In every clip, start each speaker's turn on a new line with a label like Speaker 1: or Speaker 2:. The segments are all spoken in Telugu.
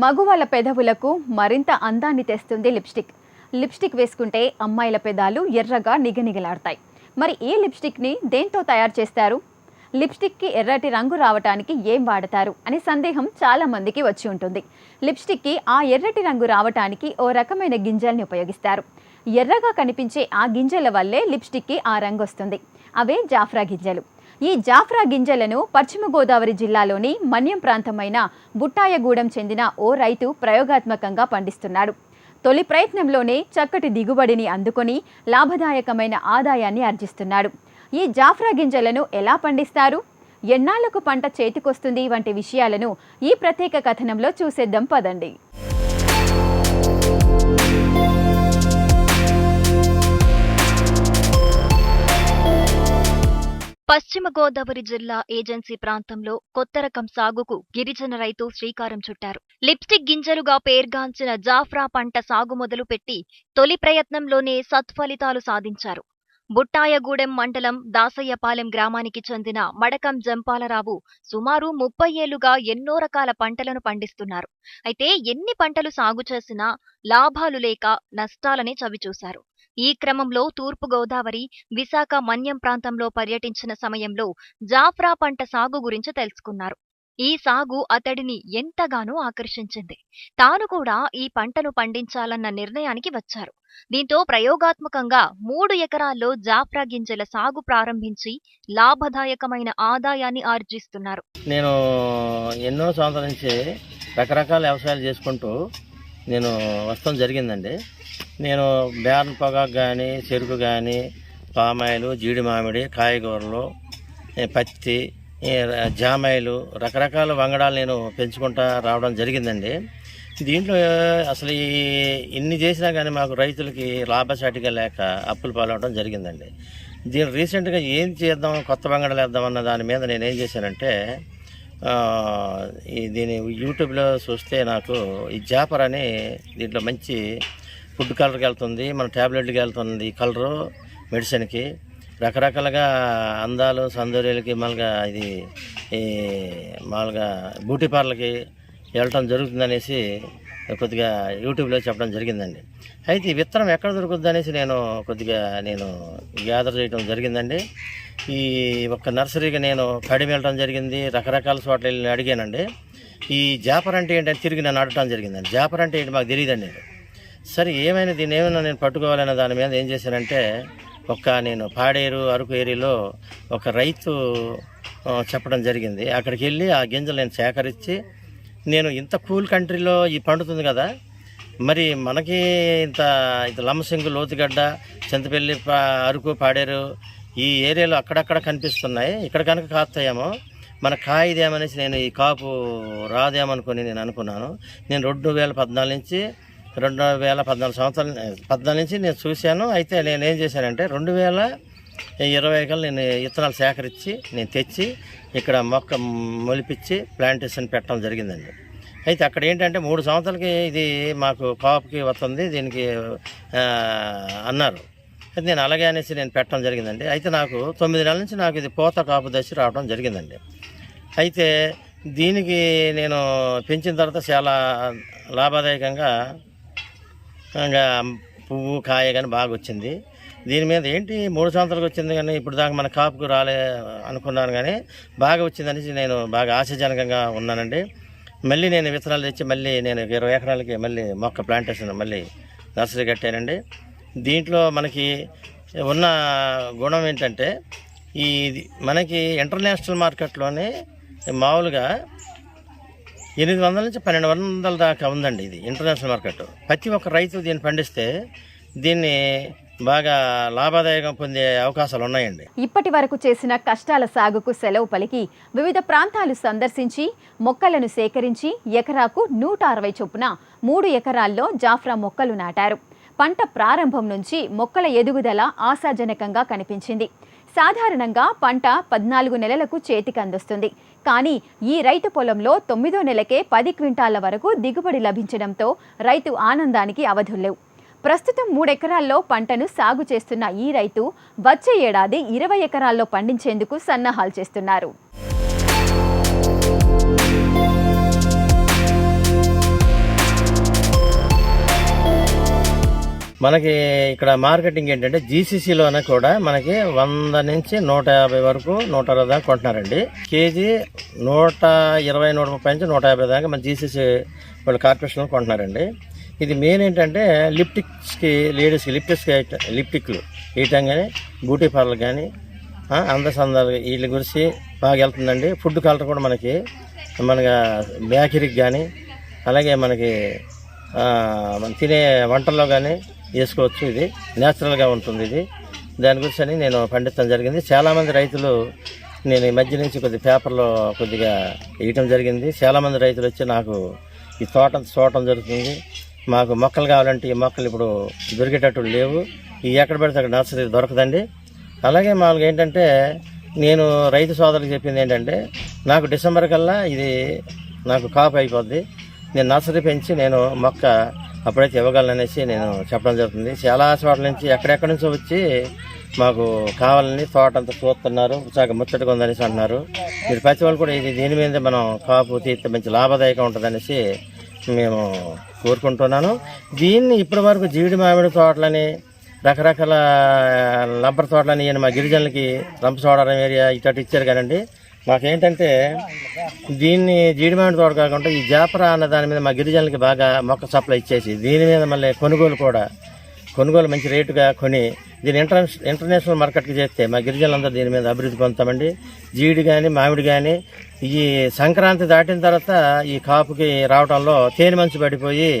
Speaker 1: మగువాళ్ళ పెదవులకు మరింత అందాన్ని తెస్తుంది లిప్స్టిక్. లిప్స్టిక్ వేసుకుంటే అమ్మాయిల పెదాలు ఎర్రగా నిగనిగలాడతాయి. మరి ఈ లిప్స్టిక్ని దేంతో తయారు చేస్తారు? లిప్స్టిక్కి ఎర్రటి రంగు రావటానికి ఏం వాడతారు? అనే సందేహం చాలామందికి వచ్చి ఉంటుంది. లిప్స్టిక్కి ఆ ఎర్రటి రంగు రావటానికి ఓ రకమైన గింజల్ని ఉపయోగిస్తారు. ఎర్రగా కనిపించే ఆ గింజల వల్లే లిప్స్టిక్కి ఆ రంగు వస్తుంది అవే జాఫ్రా గింజలు. ఈ జాఫ్రా గింజలను పశ్చిమ గోదావరి జిల్లాలోని మన్యం ప్రాంతమైన బుట్టాయగూడెం చెందిన ఓ రైతు ప్రయోగాత్మకంగా పండిస్తున్నాడు. తొలి ప్రయత్నంలోనే చక్కటి దిగుబడిని అందుకొని లాభదాయకమైన ఆదాయాన్ని ఆర్జిస్తున్నాడు. ఈ జాఫ్రా గింజలను ఎలా పండిస్తారు? ఎన్నాళ్ళకు పంట చేతికొస్తుంది? వంటి విషయాలను ఈ ప్రత్యేక కథనంలో చూసేద్దాం పదండి.
Speaker 2: పశ్చిమ గోదావరి జిల్లా ఏజెన్సీ ప్రాంతంలో కొత్త రకం సాగుకు గిరిజన రైతు శ్రీకారం చుట్టారు. లిప్స్టిక్ గింజలుగా పేర్గాంచిన జాఫ్రా పంట సాగు మొదలుపెట్టి తొలి ప్రయత్నంలోనే సత్ఫలితాలు సాధించారు. బుట్టాయగూడెం మండలం దాసయ్యపాలెం గ్రామానికి చెందిన మడకం జంపాలరావు సుమారు ముప్పై ఏళ్ళుగా ఎన్నో రకాల పంటలను పండిస్తున్నారు. అయితే ఎన్ని పంటలు సాగు చేసినా లాభాలు లేక నష్టాలనే చవిచూశారు. ఈ క్రమంలో తూర్పు గోదావరి విశాఖ మన్యం ప్రాంతంలో పర్యటించిన సమయంలో జాఫ్రా పంట సాగు గురించి తెలుసుకున్నారు. ఈ సాగు అతడిని ఎంతగానో ఆకర్షించింది. తాను కూడా ఈ పంటను పండించాలన్న నిర్ణయానికి వచ్చారు. దీంతో ప్రయోగాత్మకంగా మూడు ఎకరాల్లో జాఫ్రా గింజల సాగు ప్రారంభించి లాభదాయకమైన ఆదాయాన్ని ఆర్జిస్తున్నారు.
Speaker 3: నేను ఎన్నో సంవత్సరాల నుంచి రకరకాల వ్యవసాయాలు చేసుకుంటూ నేను వస్తాం జరిగిందండి. నేను బేరన్ పొగాకు కానీ చెరుకు కానీ పామాయిలు జీడి మామిడి కాయగూరలు పత్తి జామాయిలు రకరకాల వంగడాలు నేను పెంచుకుంటా రావడం జరిగిందండి. దీంట్లో అసలు ఈ ఇన్ని చేసినా కానీ మాకు రైతులకి లాభసాటిగా లేక అప్పులు పాలవడం జరిగిందండి. దీని రీసెంట్గా ఏం చేద్దాం కొత్త వంగడాలు వేద్దాం అన్న దాని మీద నేను ఏం చేశానంటే దీని యూట్యూబ్లో చూస్తే నాకు ఈ జాపర్ అని దీంట్లో మంచి ఫుడ్ కలర్కి వెళ్తుంది మన ట్యాబ్లెట్కి వెళ్తుంది ఈ కలరు మెడిసిన్కి. రకరకాలుగా అందాలు సౌందర్యాలకి మామూలుగా ఇది ఈ మామూలుగా బ్యూటీ పార్లర్కి వెళ్ళటం జరుగుతుందనేసి కొద్దిగా యూట్యూబ్లో చెప్పడం జరిగిందండి. అయితే ఈ విత్తనం ఎక్కడ దొరుకుతుంది అనేసి నేను కొద్దిగా నేను గ్యాదర్ చేయడం జరిగిందండి. ఈ ఒక్క నర్సరీకి నేను కడిమి వెళ్ళడం జరిగింది రకరకాల చోట్ల వెళ్ళి అడిగానండి. ఈ జాపర్ అంటే ఏంటంటే తిరిగి నన్ను అడగడం జరిగిందండి. జాపర్ అంటే ఏంటి మాకు తెలియదండి. సరే ఏమైనా దీన్ని ఏమైనా నేను పట్టుకోవాలనే దాని మీద ఏం చేశానంటే ఒక నేను పాడేరు అరకు ఏరియాలో ఒక రైతు చెప్పడం జరిగింది. అక్కడికి వెళ్ళి ఆ గింజలు నేను సేకరించి నేను ఇంత కూల్ కంట్రీలో ఈ పండుతుంది కదా మరి మనకి ఇంత ఇంత లంసింగు లోతుగడ్డ చింతపల్లి పా- అరకు పాడేరు ఈ ఏరియాలో అక్కడక్కడ కనిపిస్తున్నాయి. ఇక్కడ కనుక కాస్తాయేమో మన కాయిదేమనేసి నేను ఈ కాపు రాదేమనుకొని నేను అనుకున్నాను. నేను రెండు వేల పద్నాలుగు నుంచి రెండు వేల పద్నాలుగు సంవత్సరాలు పద్నాలుగు నుంచి నేను చూశాను. అయితే నేను ఏం చేశానంటే రెండు వేల ఇరవై ఎకరాలు నేను విత్తనాలు సేకరించి నేను తెచ్చి ఇక్కడ మొక్క మొలిపించి ప్లాంటేషన్ పెట్టడం జరిగిందండి. అయితే అక్కడ ఏంటంటే మూడు సంవత్సరాలకి ఇది మాకు కాపుకి వస్తుంది దీనికి అన్నారు. అయితే నేను అలాగే అనేసి నేను పెట్టడం జరిగిందండి. అయితే నాకు తొమ్మిది నెలల నుంచి నాకు ఇది పూత కాపు దశ రావడం జరిగిందండి. అయితే దీనికి నేను పెంచిన తర్వాత చాలా లాభదాయకంగా ఇంకా పువ్వు కాయ కానీ బాగా వచ్చింది. దీని మీద ఏంటి మూడు సంవత్సరాలకు వచ్చింది కానీ ఇప్పుడు దాకా మన కాపుకు రాలే అనుకున్నాను కానీ బాగా వచ్చిందనేసి నేను బాగా ఆశాజనకంగా ఉన్నానండి. మళ్ళీ నేను విత్తనాలు తెచ్చి మళ్ళీ నేను ఇరవై ఎకరాలకి మళ్ళీ మొక్క ప్లాంటేషన్ మళ్ళీ నర్సరీ కట్టానండి. దీంట్లో మనకి ఉన్న గుణం ఏంటంటే ఈ మనకి ఇంటర్నేషనల్ మార్కెట్లోనే మామూలుగా ఎనిమిది వందల నుంచి పన్నెండు వందల దాకా ఉందండి ఇది ఇంటర్నేషనల్ మార్కెట్. ప్రతి ఒక్క రైతు దీన్ని పండిస్తే దీన్ని బాగా లాభదాయకం పొందే అవకాశాలు ఉన్నాయండి
Speaker 1: ఇప్పటి వరకు చేసిన కష్టాల సాగుకు సెలవు పలికి వివిధ ప్రాంతాలు సందర్శించి మొక్కలను సేకరించి ఎకరాకు నూట అరవై చొప్పున మూడు ఎకరాల్లో జాఫ్రా మొక్కలు నాటారు. పంట ప్రారంభం నుంచి మొక్కల ఎదుగుదల ఆశాజనకంగా కనిపించింది. సాధారణంగా పంట పద్నాలుగు నెలలకు చేతికి అందిస్తుంది కానీ ఈ రైతు పొలంలో తొమ్మిదో నెలకే పది క్వింటాల వరకు దిగుబడి లభించడంతో రైతు ఆనందానికి అవధుల్లేవు ప్రస్తుతం మూడెకరాల్లో పంటను సాగు చేస్తున్న ఈ రైతు వచ్చే ఏడాది ఇరవై ఎకరాల్లో పండించేందుకు సన్నాహాలు చేస్తున్నారు.
Speaker 3: మనకి ఇక్కడ మార్కెటింగ్ ఏంటంటే జీసీసీలోనే కూడా మనకి వంద నుంచి నూట యాభై వరకు నూట అరవై దాకా కొంటున్నారండి. కేజీ నూట ఇరవై నూట ముప్పై నుంచి నూట యాభై దాకా మన జీసీసీ వాళ్ళు కార్పొరేషన్లో కొంటున్నారండి. ఇది మెయిన్ ఏంటంటే లిప్టిక్స్కి లేడీస్కి లిప్టిక్స్కి లిప్టిక్లు. వేయటం కానీ బ్యూటీ పార్లర్ కానీ అందసందాలు వీళ్ళ గురించి బాగా వెళ్తుందండి. ఫుడ్ కలర్ కూడా మనకి మనకి బేకరీకి కానీ అలాగే మనకి మనం తినే వంటల్లో కానీ వేసుకోవచ్చు ఇది. న్యాచురల్గా ఉంటుంది ఇది. దాని గురించి అని నేను పండించడం జరిగింది. చాలామంది రైతులు నేను ఈ మధ్య నుంచి కొద్ది పేపర్లో కొద్దిగా వేయటం జరిగింది. చాలామంది రైతులు వచ్చి నాకు ఈ తోట చూడటం జరుగుతుంది. మాకు మొక్కలు కావాలంటే ఈ మొక్కలు ఇప్పుడు దొరికేటట్టు లేవు. ఈ ఎక్కడ పెడితే అక్కడ నర్సరీ దొరకదండి. అలాగే మాకు ఏంటంటే నేను రైతు సోదరులకు చెప్పింది ఏంటంటే నాకు డిసెంబర్ కల్లా ఇది నాకు కాపు అయిపోద్ది. నేను నర్సరీ పెంచి నేను మొక్క అప్పుడైతే ఇవ్వగలననేసి నేను చెప్పడం జరుగుతుంది. చాలా చోట్ల నుంచి ఎక్కడెక్కడి నుంచో వచ్చి మాకు కావాలని తోట అంతా చూస్తున్నారు. చాలా ముచ్చటగా ఉందనేసి అంటున్నారు. మీరు ప్రతి వాళ్ళు కూడా ఇది దీని మీద మనం కాపు తీస్తే మంచి లాభదాయకం ఉంటుందనేసి మేము కోరుకుంటున్నాను. దీన్ని ఇప్పటి వరకు జీడి మామిడి తోటలని రకరకాల రబ్బర్ తోటలని ఈయన మా గిరిజనులకి రంపచోడవరం ఏరియా ఇటు ఇచ్చారు కానండి మాకేంటంటే దీన్ని జీడి మామిడి తోట కాకుండా ఈ జాపరా అన్న దాని మీద మా గిరిజనులకి బాగా మొక్క సప్లై ఇచ్చేసి దీని మీద మళ్ళీ కొనుగోలు కూడా కొనుగోలు మంచి రేటుగా కొని దీన్ని ఇంటర్ ఇంటర్నేషనల్ మార్కెట్కి చేస్తే మా గిరిజనులందరూ దీని మీద అభివృద్ధి పొందుతామండి. జీడి కానీ మామిడి కానీ ఈ సంక్రాంతి దాటిన తర్వాత ఈ కాపుకి రావడంలో తేనె మంచు పడిపోయి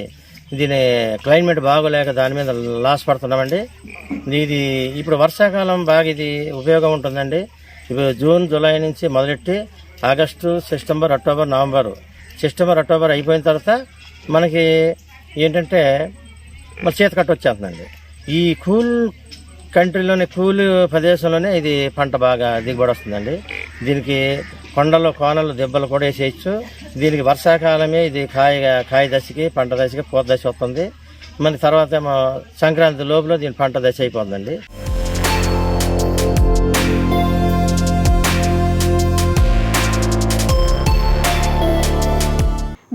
Speaker 3: దీని క్లైమేట్ బాగోలేక దాని మీద లాస్ పడుతున్నామండి. ఇది ఇప్పుడు వర్షాకాలం బాగా ఇది ఉపయోగం ఉంటుందండి. ఇప్పుడు జూన్ జూలై నుంచి మొదలెట్టి August September October November. September October అయిపోయిన తర్వాత మనకి ఏంటంటే మరి చేతి వచ్చేస్తుందండి. ఈ కూల్ కంట్రీలోనే కూల్ ప్రదేశంలోనే ఇది పంట బాగా దిగుబడి వస్తుందండి. దీనికి కొండలు కోనలు దెబ్బలు కూడా వేసేయచ్చు. దీనికి వర్షాకాలమే ఇది కాయ కాయ దశకి పంట దశకి పూత దశ వస్తుంది. మన తర్వాత ఏమో సంక్రాంతి లోపల దీని పంట దశ అయిపోతుందండి.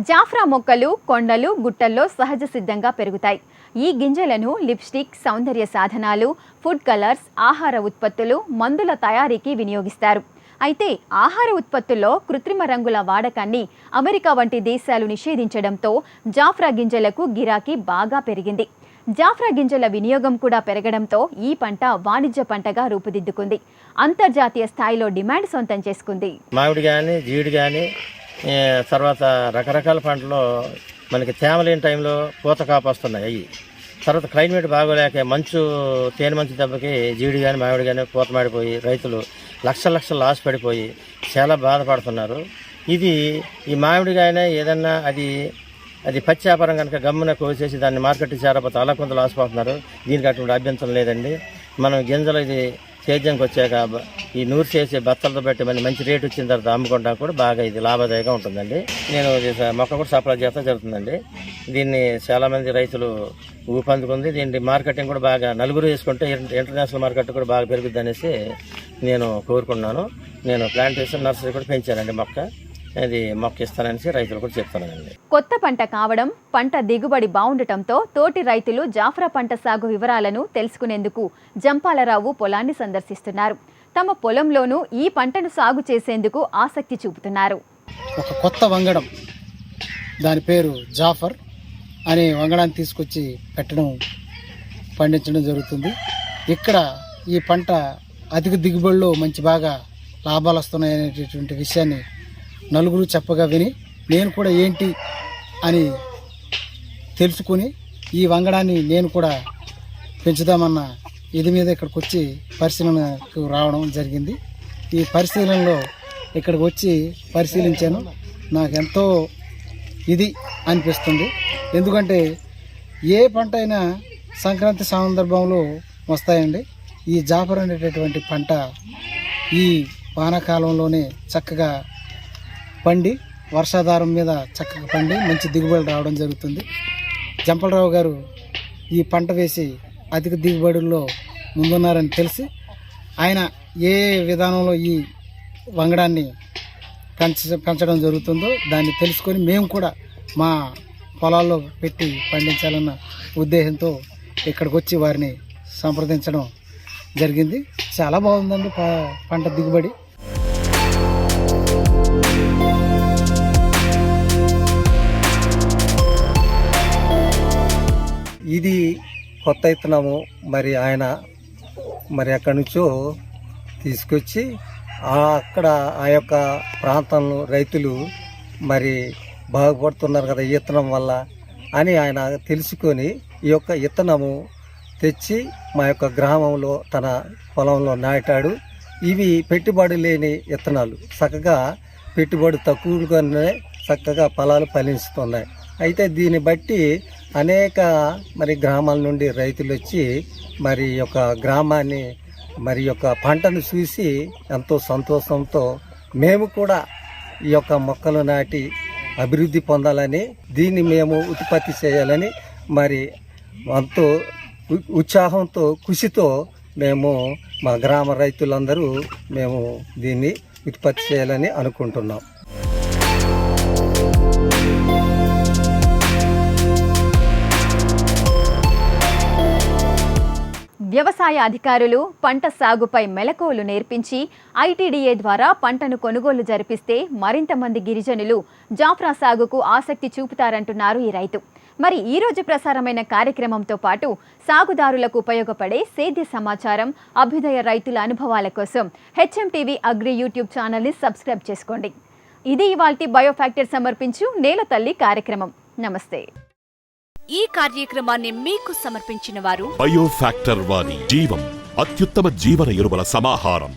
Speaker 1: జాఫ్రా మొక్కలు కొండలు గుట్టల్లో సహజ సిద్ధంగా పెరుగుతాయి. ఈ గింజలను లిప్స్టిక్ సౌందర్య సాధనాలు ఫుడ్ కలర్స్ ఆహార ఉత్పత్తులు మందుల తయారీకి వినియోగిస్తారు. అయితే ఆహార ఉత్పత్తుల్లో కృత్రిమ రంగుల వాడకాన్ని అమెరికా వంటి దేశాలు నిషేధించడంతో జాఫ్రా గింజలకు గిరాకీ బాగా పెరిగింది. జాఫ్రా గింజల వినియోగం కూడా పెరగడంతో ఈ పంట వాణిజ్య పంటగా రూపుదిద్దుకుంది. అంతర్జాతీయ స్థాయిలో డిమాండ్ సొంతం చేసుకుంది.
Speaker 3: మామిడి కానీ జీడి కానీ తర్వాత రకరకాల పంటలు మనకి తేమ లేని టైంలో పూత కాపు వస్తున్నాయి అవి తర్వాత క్లైమేట్ బాగోలేక మంచు తేనె మంచు దెబ్బకి జీడి కానీ మామిడి కానీ పూత మాడిపోయి రైతులు లక్షల లక్షలు లాస్ పడిపోయి చాలా బాధపడుతున్నారు. ఇది ఈ మామిడికాయన ఏదన్నా అది అది పచ్చి వ్యాపారం కనుక గమ్మున కోసేసి దాన్ని మార్కెట్ చేరపోతే అలా కొంత లాస్ పోతున్నారు. దీనికి అటువంటి అభ్యంతరం లేదండి. మనం గింజలు ఇది సేద్యంకి వచ్చాక ఈ నూరు చేసే బత్తలతో పెట్టి మళ్ళీ మంచి రేటు వచ్చిన తర్వాత అమ్ముకోవడానికి కూడా బాగా ఇది లాభదాయకంగా ఉంటుందండి. నేను మొక్క కూడా సప్లై చేస్తా జరుగుతుందండి. దీన్ని చాలామంది రైతులు ఊపందుకుంది. దీన్ని మార్కెటింగ్ కూడా బాగా నలుగురు వేసుకుంటే ఇంటర్నేషనల్ మార్కెట్ కూడా బాగా పెరుగుద్ది అనేసి నేను కోరుకున్నాను నేను ప్లాంటేషన్ నర్సరీ కూడా పెంచానండి మొక్క. అది మొక్క ఇస్తాననేసి రైతులు కూడా చెప్తున్నానండి
Speaker 1: కొత్త పంట కావడం పంట దిగుబడి బాగుండటంతో తోటి రైతులు జాఫ్రా పంట సాగు వివరాలను తెలుసుకునేందుకు జంపాలరావు పొలాన్ని సందర్శిస్తున్నారు. తమ పొలంలోనూ ఈ పంటను సాగు చేసేందుకు ఆసక్తి చూపుతున్నారు.
Speaker 4: ఒక కొత్త వంగడం దాని పేరు జాఫర్ అనే వంగడాన్ని తీసుకొచ్చి పెట్టడం పండించడం జరుగుతుంది. ఇక్కడ ఈ పంట అధిక దిగుబడిలో మంచి బాగా లాభాలు వస్తున్నాయి అనేటటువంటి విషయాన్ని నలుగురు చెప్పగా విని నేను కూడా ఏంటి? అని తెలుసుకుని ఈ వంగడాన్ని నేను కూడా పెంచుదామన్న ఇది మీద ఇక్కడికి వచ్చి పరిశీలనకు రావడం జరిగింది. ఈ పరిశీలనలో ఇక్కడికి వచ్చి పరిశీలించాను. నాకు ఎంతో ఇది అనిపిస్తుంది. ఎందుకంటే ఏ పంట అయినా సంక్రాంతి సందర్భంలో వస్తాయండి. ఈ జాపర్ అనేటటువంటి పంట ఈ వానాకాలంలోనే చక్కగా పండి వర్షాధారం మీద చక్కగా పండి మంచి దిగుబడి రావడం జరుగుతుంది. జంపలరావు గారు ఈ పంట వేసి అధిక దిగుబడుల్లో ముందున్నారని తెలిసి ఆయన ఏ విధానంలో ఈ వంగడాన్ని పెంచ పెంచడం జరుగుతుందో దాన్ని తెలుసుకొని మేము కూడా మా పొలాల్లో పెట్టి పండించాలన్న ఉద్దేశంతో ఇక్కడికి వచ్చి వారిని సంప్రదించడం జరిగింది. చాలా బాగుందండి ప- పంట దిగుబడి.
Speaker 5: ఇది కొత్త ఇత్తనము. మరి ఆయన మరి అక్కడి నుంచో తీసుకొచ్చి అక్కడ ఆ యొక్క ప్రాంతంలో రైతులు మరి బాగుపడుతున్నారు కదా ఈ ఇత్తనం వల్ల అని ఆయన తెలుసుకొని ఈ యొక్క ఇత్తనము తెచ్చి మా యొక్క గ్రామంలో తన పొలంలో నాటాడు. ఇవి పెట్టుబడి లేని ఇత్తనాలు. చక్కగా పెట్టుబడి తక్కువగానే చక్కగా ఫలాలు ఫలిస్తున్నాయి. అయితే దీన్ని బట్టి అనేక మరి గ్రామాల నుండి రైతులు వచ్చి మరి ఈ యొక్క గ్రామాన్ని మరి యొక్క పంటను చూసి ఎంతో సంతోషంతో మేము కూడా ఈ యొక్క మొక్కలు నాటి అభివృద్ధి పొందాలని దీన్ని మేము ఉత్పత్తి చేయాలని మరి ఎంతో ఉత్సాహంతో కృషితో మేము మా గ్రామ రైతులందరూ మేము దీన్ని ఉత్పత్తి చేయాలని అనుకుంటున్నాం.
Speaker 1: వ్యవసాయ అధికారులు పంట సాగుపై మెలకువలు నేర్పించి ఐటీడీఏ ద్వారా పంటను కొనుగోలు జరిపిస్తే మరింత మంది గిరిజనులు జాఫ్రా సాగుకు ఆసక్తి చూపుతారంటున్నారు ఈ రైతు. మరి ఈ రోజు ప్రసారమైన కార్యక్రమంతో పాటు సాగుదారులకు ఉపయోగపడే సేద్య సమాచారం అభ్యుదయ రైతుల అనుభవాల కోసం హెచ్ఎం టీవీ అగ్రి యూట్యూబ్ ఛానల్ని సబ్స్క్రైబ్ చేసుకోండి. ఇది ఇవాల్టి బయోఫ్యాక్టర్ సమర్పించు నేల తల్లి కార్యక్రమం. నమస్తే.
Speaker 6: ఈ కార్యక్రమాన్ని మీకు సమర్పించిన వారు
Speaker 7: బయోఫ్యాక్టర్ వారి జీవం అత్యుత్తమ జీవన ఎరువుల సమాహారం.